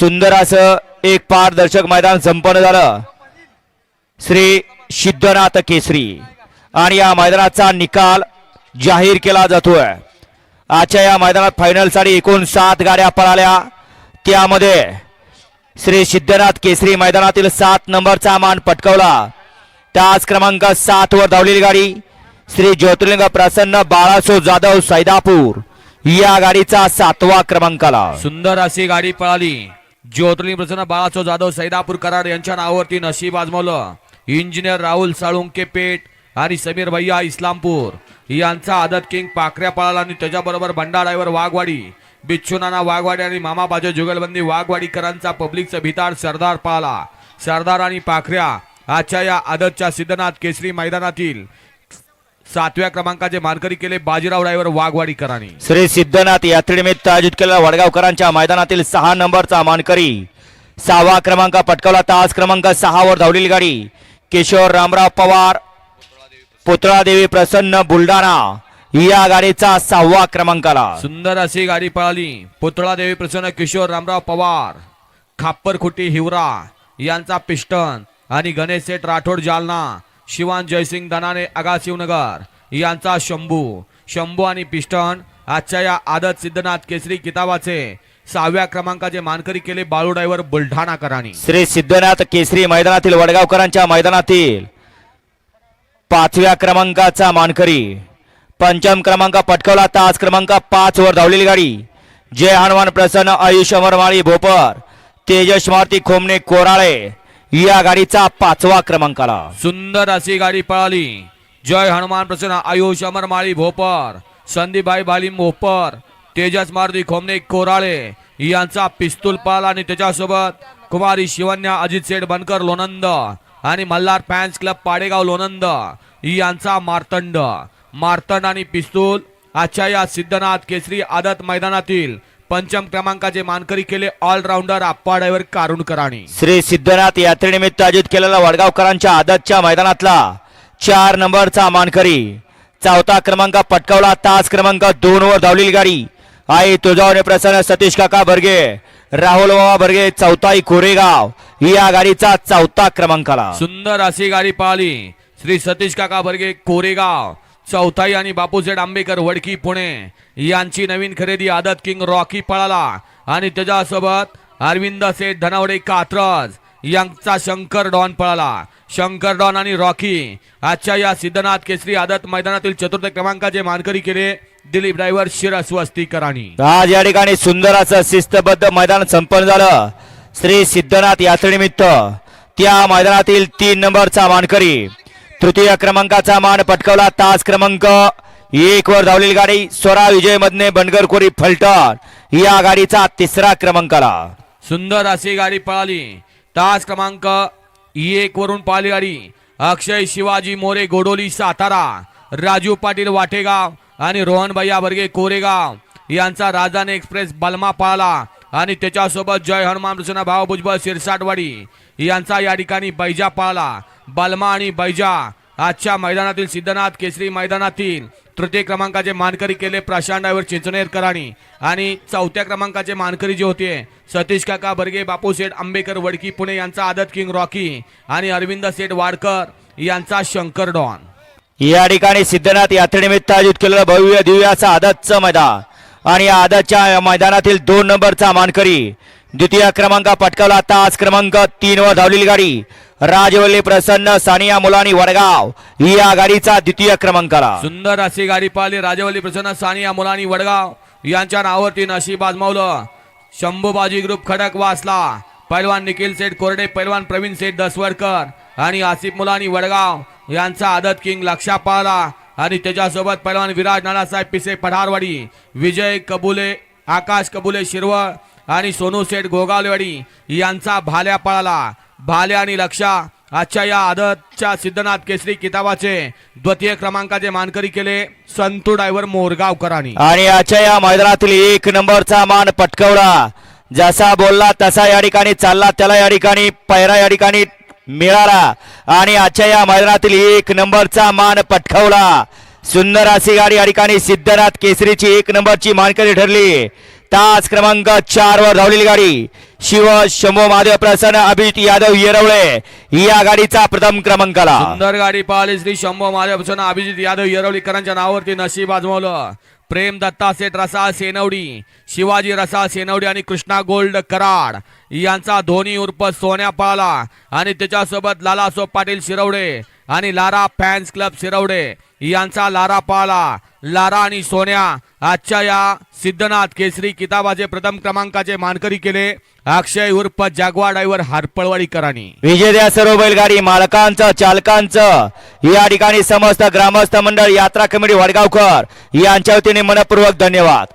सुंदर असं एक पारदर्शक मैदान संपन्न झालं. श्री सिद्धनाथ केसरी. आणि या मैदानाचा निकाल जाहीर केला जातोय. आजच्या या मैदानात फायनलसाठी एकूण सात गाड्या पळाल्या. त्यामध्ये श्री सिद्धनाथ केसरी मैदानातील सात नंबरचा मान पटकवला. त्याच क्रमांक सात वर धावलेली गाडी श्री ज्योतिर्लिंग प्रसन्न बाळासो जाधव सैदापूर. या गाडीचा सातवा क्रमांकाला. सुंदर अशी गाडी पळाली. ज्योतली प्रसन्न बाळाचो जाधव सैदापूर कराड यांच्या नावावरती नशीब आजमावलं. इंजिनियर राहुल साळुंके पेठ आणि समीर भैया इस्लामपूर यांचा आदत किंग पाखऱ्या पळाला आणि त्याच्याबरोबर भंडारायवर वाघवाडी बिच्छुनाना वाघवाडी आणि मामा बाजू जुगलबंदी वाघवाडीकरांचा पब्लिकचा भिताड सरदार पळाला. सरदार आणि पाखऱ्या आजच्या या आदतच्या सिद्धनाथ केसरी मैदानातील सातव्या क्रमांकाचे मानकरी केले बाजीराव ड्रायव्हर वाघवाडीकरांनी. श्री सिद्धनाथ यात्रेनिमित्त आयोजित केलेल्या वडगावकरांच्या मैदानातील सहा नंबरचा मानकरी सहावा क्रमांक पटकावला. तास क्रमांक सहा वर धावलेली गाडी किशोर रामराव पवार पुतळा देवी प्रसन्न बुलढाणा या गाडीचा सहावा क्रमांकाला. सुंदर अशी गाडी पळाली. पुतळा देवी प्रसन्न किशोर रामराव पवार खाप्परखुटी हिवरा यांचा पिस्टन आणि गणेश सेठ राठोड जालना शिवान जयसिंग दनाने आगाशिवनगर यांचा शंभू. शंभू आणि पिस्टन आजच्या या आदत सिद्धनाथ केसरी किताबाचे सहाव्या क्रमांकाचे मानकरी केले बाळू ड्रायव्हर बुलढाणाकरांनी श्री सिद्धनाथ केसरी मैदानातील वडगावकरांच्या मैदानातील पाचव्या क्रमांकाचा मानकरी. पंचम क्रमांक पटकवला तास क्रमांक पाच वर धावलेली गाडी. जय हनुमान प्रसन्न आयुष अमरमाळी भोपर. तेजस मारुती खोमणे कोराळे. या गाडीचा पाचवा क्रमांक आला सुंदर अशी गाडी पळाली. जय हनुमान प्रसन्न आयुष अमरमाळी भोपर संदीपभाई बालिम भोपर तेजस मारुती खोमने कोराळे यांचा पिस्तूल पळाला आणि त्याच्यासोबत कुमारी शिवन्या अजित सेठ बनकर लोणंद आणि मल्हार फॅन्स क्लब पाडेगाव लोणंद यांचा मार्तंड. मार्तंड आणि पिस्तूल आजच्या या सिद्धनाथ केसरी आदत मैदानातील पंचम क्रमांकाचे मानकरी केले ऑलराऊंडर आप्पा ड्रायव्हर कारुणकरांनी श्री सिद्धनाथ यात्रेनिमित्त आयोजित केलेला वडगावकरांच्या आदतच्या मैदानातला चार नंबरचा मानकरी. चौथा क्रमांक पटकावला तास क्रमांक दोन वर धावलेली गाडी. आई तुझावणे प्रसन्न सतीश काका बर्गे राहुल बाबा बर्गे चौथाई कोरेगाव. या गाडीचा चौथा क्रमांकाला. सुंदर अशी गाडी पळाली श्री सतीश काका बर्गे कोरेगाव. चौथाई आणि बापूसेठ आंबेकर वडकी पुणे. यांची नवीन खरेदी आदत किंग रॉकी पळाला आणि त्याच्यासोबत अरविंद सेठ धनावडे कात्रज यांचा शंकर डॉन पळाला. शंकर डॉन आणि रॉकी आजच्या या सिद्धनाथ केसरी आदत मैदानातील चतुर्थ क्रमांकाचे मानकरी केले दिलीप ड्रायव्हर शिरस्वस्तीकरांनी आज या ठिकाणी सुंदर असं शिस्तबद्ध मैदान संपन्न झालं. श्री सिद्धनाथ यात्रेनिमित्त त्या मैदानातील तीन नंबरचा मानकरी तृतीय क्रमांकाचा मान पटकवला तास क्रमांक. एक वर धावलेली गाडी स्वरा विजय मधने बनगरखोरी फलटण. या गाडीचा तिसरा क्रमांक आला सुंदर अशी गाडी पळाली. तास क्रमांक एक वरून पळाली गाडी. अक्षय शिवाजी मोरे गोडोली सातारा. राजू पाटील वाटेगाव आणि रोहन भैया बर्गे कोरेगाव यांचा राजधानी एक्सप्रेस बलमा पळाला. आणि त्याच्यासोबत जय हनुमान कृष्ण भाव भुजबळ शिरसाटवाडी यांचा या ठिकाणी बैजा पळाला. बलमा आणि बैजा आजच्या मैदानातील सिद्धनाथ केसरी मैदानातील तृतीय क्रमांकाचे मानकरी केले प्रशांत ड्रायव्हर चिंचनेरकरांनी आणि चौथ्या क्रमांकाचे मानकरी जे होते सतीश काका बर्गे बापू सेठ आंबेकर वडकी पुणे यांचा आदत किंग रॉकी आणि अरविंद सेठ वाडकर यांचा शंकर डॉन. या ठिकाणी सिद्धनाथ यात्रेनिमित्त आयोजित केलेलं भव्य दिव्याचा आदतचं मैदान आणि या आदतच्या मैदानातील दोन नंबरचा मानकरी द्वितीय क्रमांक पटकावला. तास क्रमांक तीन वर धावलेली गाडी राजवल्ली प्रसन्न सानिया मुलानी वडगाव. या गाडीचा द्वितीय क्रमांकाला सुंदर अशी गाडी पाहिली राजवल्ली प्रसन्न सानिया मुलानी वडगाव. यांच्या नावावरती नशीब आजमावलं. शंभूबाजी ग्रुप खडक वासला पैलवान निखिल सेठ कोरडे पैलवान प्रवीण सेठ दसवडकर आणि आसिफ मुलानी वडगाव यांचा आदत किंग लक्षा पाहला आणि त्याच्यासोबत पैलवान विराज नानासाहेब पिसे पठारवाडी विजय कबुले आकाश कबुले शिरवळ आणि सोनू सेठ गोगावलेवाडी यांचा भाल्या पळाला. भाल्या आणि लक्षा आजच्या या आदतच्या सिद्धनाथ केसरी किताबाचे द्वितीय क्रमांकाचे मानकरी केले संतू ड्रायव्हर मोरगावकरांनी. आणि आजच्या या मैदानातील एक नंबरचा मान पटकवला. जसा बोलला तसा या ठिकाणी चालला त्याला या ठिकाणी पैरा या ठिकाणी मिळाला. आणि आजच्या या मैदानातील एक नंबरचा मान पटकवला. सुंदर अशी गाडी या ठिकाणी सिद्धनाथ केसरीची एक नंबरची मानकरी ठरली. तास क्रमांक चार वर धावलेली गाडी. शिव शंभो महादेव प्रसन्न अभिजित यादव येरवळे. या गाडीचा प्रथम क्रमांकाला. सुंदर गाडी पाहिली श्री शंभो प्रसन्न अभिजित यादव येरवलीकरांच्या नावावरती नशीब आजमावलं. प्रेम दत्ता सेठ रसाळ सेनवडी शिवाजी रसाळ सेनवडी आणि कृष्णा गोल्ड कराड यांचा धोनी उर्फ सोन्या पळाला आणि त्याच्यासोबत लालासो पाटील शिरवडे आणि लारा फॅन्स क्लब शिरवडे यांचा लारा पळाला लारा आणि सोन्या आजच्या या सिद्धनाथ केसरी किताबाचे प्रथम क्रमांकाचे मानकरी केले. अक्षय उर्फ जागवा ड्रायव्हर हरपळवाडीकरांनी. विजेत्या सर्व बैलगाडी मालकांचं चालकांचं. या ठिकाणी समस्त ग्रामस्थ मंडळ यात्रा कमिटी वडगावकर. यांच्या वतीने मनपूर्वक धन्यवाद.